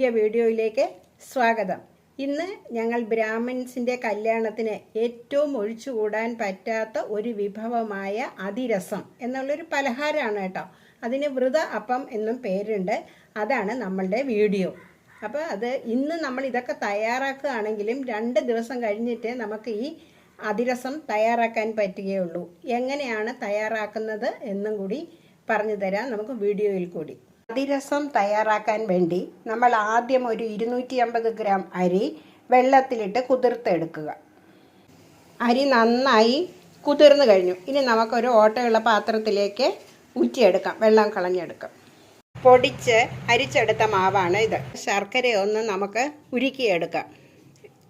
പുതിയ വീഡിയോയിലേക്ക് സ്വാഗതം. ഇന്ന് ഞങ്ങൾ ബ്രാഹ്മിൻസിന്റെ കല്യാണത്തിന് ഏറ്റവും ഒഴിച്ചുകൂടാൻ പറ്റാത്ത ഒരു വിഭവമായ അതിരസം എന്നുള്ളൊരു പലഹാരമാണ് കേട്ടോ. അതിന് വ്രത അപ്പം എന്നും പേരുണ്ട്. അതാണ് നമ്മളുടെ വീഡിയോ. അപ്പോൾ അത് ഇന്ന് നമ്മൾ ഇതൊക്കെ തയ്യാറാക്കുകയാണെങ്കിലും രണ്ട് ദിവസം കഴിഞ്ഞിട്ട് നമുക്ക് ഈ അതിരസം തയ്യാറാക്കാൻ പറ്റുകയുള്ളൂ. എങ്ങനെയാണ് തയ്യാറാക്കുന്നത് എന്നും കൂടി പറഞ്ഞു തരാം നമുക്ക് വീഡിയോയിൽ കൂടി. അതിരസം തയ്യാറാക്കാൻ വേണ്ടി നമ്മൾ ആദ്യം ഒരു ഇരുന്നൂറ്റി അമ്പത് ഗ്രാം അരി വെള്ളത്തിലിട്ട് കുതിർത്തെടുക്കുക. അരി നന്നായി കുതിർന്നു കഴിഞ്ഞു. ഇനി നമുക്കൊരു ഓട്ടയുള്ള പാത്രത്തിലേക്ക് ഊറ്റിയെടുക്കാം. വെള്ളം കളഞ്ഞെടുക്കാം. പൊടിച്ച് അരിച്ചെടുത്ത മാവാണ് ഇത്. ശർക്കര ഒന്ന് നമുക്ക് ഉരുക്കിയെടുക്കാം.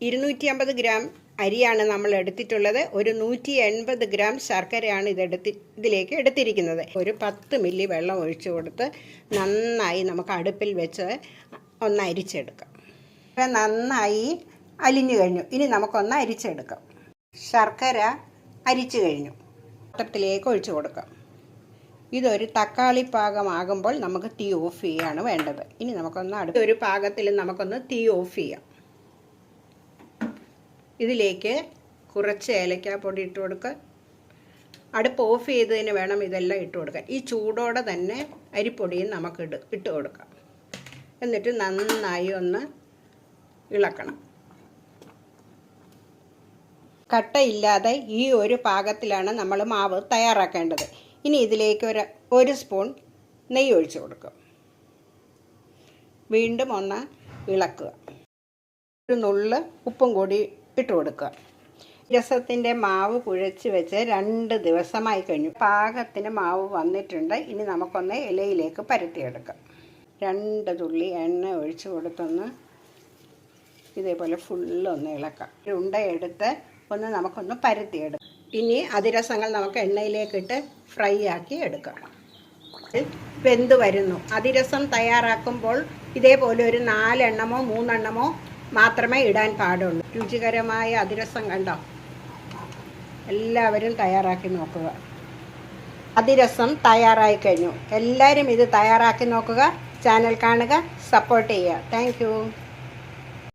ഇരുന്നൂറ്റി അമ്പത് ഗ്രാം അരിയാണ് നമ്മൾ എടുത്തിട്ടുള്ളത്. ഒരു നൂറ്റി എൺപത് ഗ്രാം ശർക്കരയാണ് ഇതെടുത്തി ഇതിലേക്ക് എടുത്തിരിക്കുന്നത്. ഒരു പത്ത് മില്ലി വെള്ളം ഒഴിച്ചു കൊടുത്ത് നന്നായി നമുക്ക് അടുപ്പിൽ വെച്ച് ഒന്ന് അരിച്ചെടുക്കാം. അപ്പം നന്നായി അലിഞ്ഞു കഴിഞ്ഞു. ഇനി നമുക്കൊന്ന് അരിച്ചെടുക്കാം. ശർക്കര അരിച്ചു കഴിഞ്ഞു. പാത്രത്തിലേക്ക് ഒഴിച്ചു കൊടുക്കാം. ഇതൊരു തക്കാളി പാകമാകുമ്പോൾ നമുക്ക് തീ ഓഫ് ചെയ്യാണ് വേണ്ടത്. ഇനി നമുക്കൊന്ന് അടുത്ത ഒരു പാകത്തിൽ നമുക്കൊന്ന് തീ ഓഫ് ചെയ്യാം. ഇതിലേക്ക് കുറച്ച് ഏലക്കാപ്പൊടി ഇട്ട് കൊടുക്കുക. അടുപ്പ് ഓഫ് ചെയ്തതിന് വേണം ഇതെല്ലാം ഇട്ട് കൊടുക്കാൻ. ഈ ചൂടോടെ തന്നെ അരിപ്പൊടിയും നമുക്ക് ഇട് ഇട്ട് കൊടുക്കാം. എന്നിട്ട് നന്നായി ഒന്ന് ഇളക്കണം. കട്ടയില്ലാതെ ഈ ഒരു പാകത്തിലാണ് നമ്മൾ മാവ് തയ്യാറാക്കേണ്ടത്. ഇനി ഇതിലേക്ക് ഒരു ഒരു സ്പൂൺ നെയ്യ് ഒഴിച്ചു കൊടുക്കും. വീണ്ടും ഒന്ന് ഇളക്കുക. ഒരു നുള്ള് ഉപ്പും കൂടി ഇട്ട് കൊടുക്കുക. രസത്തിന്റെ മാവ് കുഴച്ച് വെച്ച് രണ്ട് ദിവസമായി കഴിഞ്ഞു. പാകത്തിന് മാവ് വന്നിട്ടുണ്ട്. ഇനി നമുക്കൊന്ന് ഇലയിലേക്ക് പരത്തിയെടുക്കാം. രണ്ട് തുള്ളി എണ്ണ ഒഴിച്ച് കൊടുത്തൊന്ന് ഇതേപോലെ ഫുള്ളൊന്ന് ഇളക്കാം. ഒരു ഉണ്ട എടുത്ത് ഒന്ന് നമുക്കൊന്ന് പരത്തിയെടുക്കാം. ഇനി അതിരസങ്ങൾ നമുക്ക് എണ്ണയിലേക്കിട്ട് ഫ്രൈ ആക്കി എടുക്കാം. വെന്ത് വരുന്നു. അതിരസം തയ്യാറാക്കുമ്പോൾ ഇതേപോലെ ഒരു നാലെണ്ണമോ മൂന്നെണ്ണമോ മാത്രമേ ഇടാൻ പാടുള്ളൂ. രുചികരമായ അതിരസം കണ്ടോ? എല്ലാവരും തയ്യാറാക്കി നോക്കുക. അതിരസം തയ്യാറായി കഴിഞ്ഞു. എല്ലാവരും ഇത് തയ്യാറാക്കി നോക്കുക. ചാനൽ കാണുക സപ്പോർട്ട് ചെയ്യുക. താങ്ക്